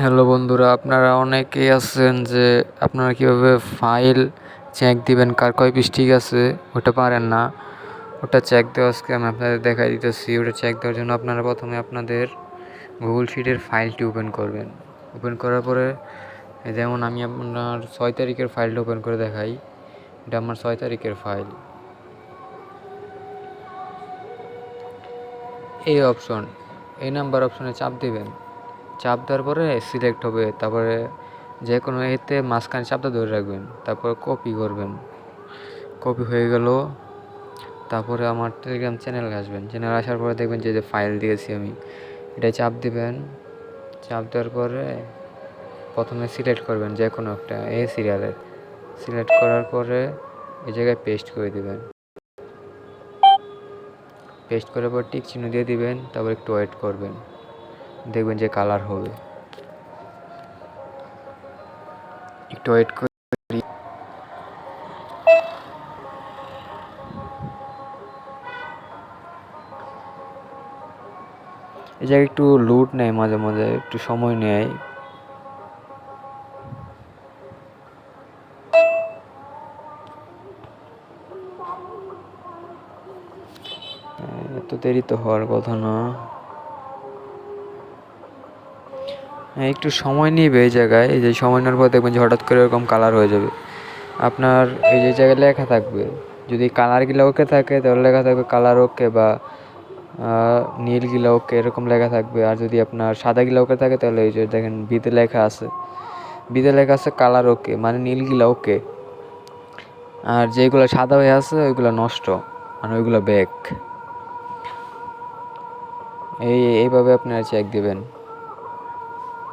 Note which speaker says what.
Speaker 1: Hello বন্ধুরা, আপনারা অনেকেই আছেন যে আপনারা কীভাবে ফাইল চেক দিবেন, কার কয় পিস ঠিক আছে, ওটা পারেন না। ওটা চেক দেওয়া আজকে আমি আপনাদের দেখাই দিতেছি। ওটা চেক দেওয়ার জন্য আপনারা প্রথমে আপনাদের গুগল শিটের ফাইলটি ওপেন করবেন। ওপেন করার পরে যেমন আমি আপনার ছয় তারিখের ফাইলটা ওপেন করে দেখাই, এটা আমার ছয় তারিখের ফাইল এই অপশন এই নাম্বার অপশনে চাপ দিবেন। চাপ দেওয়ার পরে সিলেক্ট হবে। তারপরে যে কোনো এতে মাঝখানে চাপটা ধরে রাখবেন। তারপরে কপি করবেন। কপি হয়ে গেল। তারপরে আমার টেলিগ্রাম চ্যানেলে আসবেন। চ্যানেল আসার পরে দেখবেন যে যে ফাইল দিয়েছি আমি, এটা চাপ দিবেন। চাপ দেওয়ার পরে প্রথমে সিলেক্ট করবেন যে কোনো একটা এ সিরিয়ালের সিলেক্ট করার পরে এই জায়গায় পেস্ট করে দিবেন। পেস্ট করার পর টিক চিহ্ন দিয়ে দিবেন। তারপর একটু ওয়েট করবেন। দেখবেন যে কালার হবে। একটু ওয়েট করে। এই জায়গায় একটু লুট নেয় মাঝে মাঝে, একটু সময় নেয়। এত দেরি তো হওয়ার কথা না। একটু সময় নিবে এই জায়গায়। এই যে সময় নেওয়ার পর দেখবেন যে হঠাৎ করে এরকম কালার হয়ে যাবে। আপনার এই যে জায়গায় লেখা থাকবে, যদি কালারগুলো ওকে থাকে তাহলে লেখা থাকবে কালার ওকে বা নীলগুলো ওকে এরকম লেখা থাকবে। আর যদি আপনার সাদাগুলো ওকে থাকে তাহলে এই যে দেখেন বিতে লেখা আছে। বিতে লেখা আছে কালার ওকে মানে নীলগুলো ওকে আর যেগুলো সাদা হয়ে আছে, ওইগুলো নষ্ট মানে ওইগুলো ব্যাক এই, এইভাবে আপনারা চেক দিবেন।